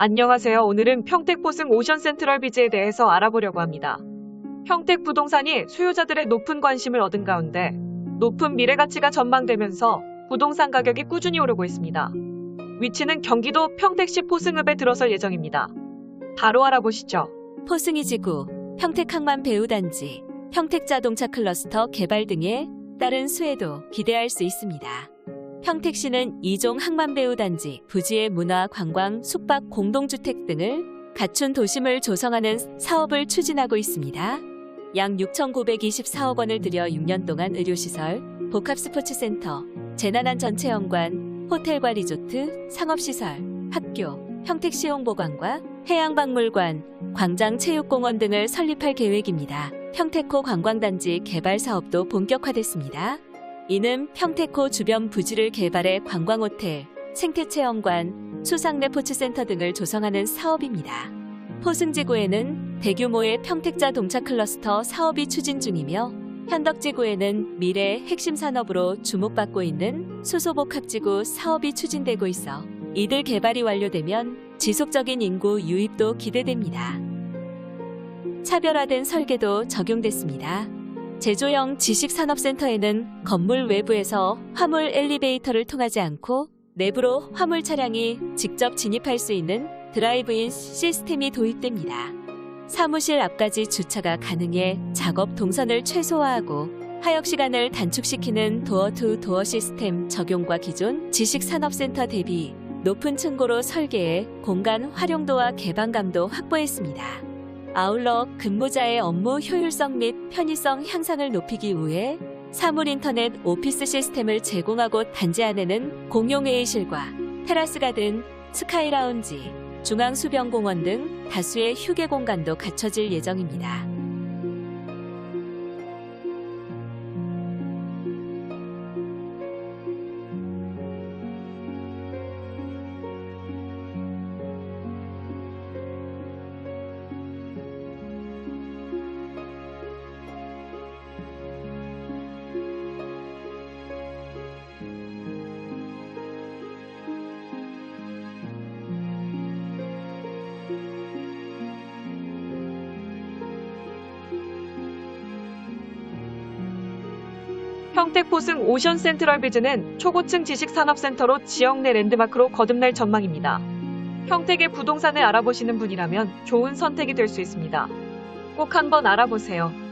안녕하세요. 오늘은 평택 포승 오션 센트럴 비즈에 대해서 알아보려고 합니다. 평택 부동산이 수요자들의 높은 관심을 얻은 가운데 높은 미래 가치가 전망되면서 부동산 가격이 꾸준히 오르고 있습니다. 위치는 경기도 평택시 포승읍에 들어설 예정입니다. 바로 알아보시죠. 포승이 지구, 평택 항만 배우단지, 평택 자동차 클러스터 개발 등에 따른 수혜도 기대할 수 있습니다. 평택시는 이종 항만 배우 단지, 부지의 문화, 관광, 숙박, 공동주택 등을 갖춘 도심을 조성하는 사업을 추진하고 있습니다. 약 6,924억 원을 들여 6년 동안 의료시설, 복합스포츠센터, 재난안 전체험관, 호텔과 리조트, 상업시설, 학교, 평택시용보관과 해양박물관, 광장체육공원 등을 설립할 계획입니다. 평택호 관광단지 개발 사업도 본격화됐습니다. 이는 평택호 주변 부지를 개발해 관광호텔, 생태체험관, 수상레포츠센터 등을 조성하는 사업입니다. 포승지구에는 대규모의 평택자 동차 클러스터 사업이 추진 중이며 현덕지구에는 미래 핵심 산업으로 주목받고 있는 수소복합지구 사업이 추진되고 있어 이들 개발이 완료되면 지속적인 인구 유입도 기대됩니다. 차별화된 설계도 적용됐습니다. 제조형 지식산업센터에는 건물 외부에서 화물 엘리베이터를 통하지 않고 내부로 화물 차량이 직접 진입할 수 있는 드라이브인 시스템이 도입됩니다. 사무실 앞까지 주차가 가능해 작업 동선을 최소화하고 하역 시간을 단축시키는 도어 투 도어 시스템 적용과 기존 지식산업센터 대비 높은 층고로 설계해 공간 활용도와 개방감도 확보했습니다. 아울러 근무자의 업무 효율성 및 편의성 향상을 높이기 위해 사물 인터넷 오피스 시스템을 제공하고 단지 안에는 공용 회의실과 테라스 가 든, 스카이 라운지, 중앙 수변공원 등 다수의 휴게 공간도 갖춰질 예정입니다. 평택 포승 오션 센트럴 비즈는 초고층 지식산업센터로 지역 내 랜드마크로 거듭날 전망입니다. 평택의 부동산을 알아보시는 분이라면 좋은 선택이 될 수 있습니다. 꼭 한번 알아보세요.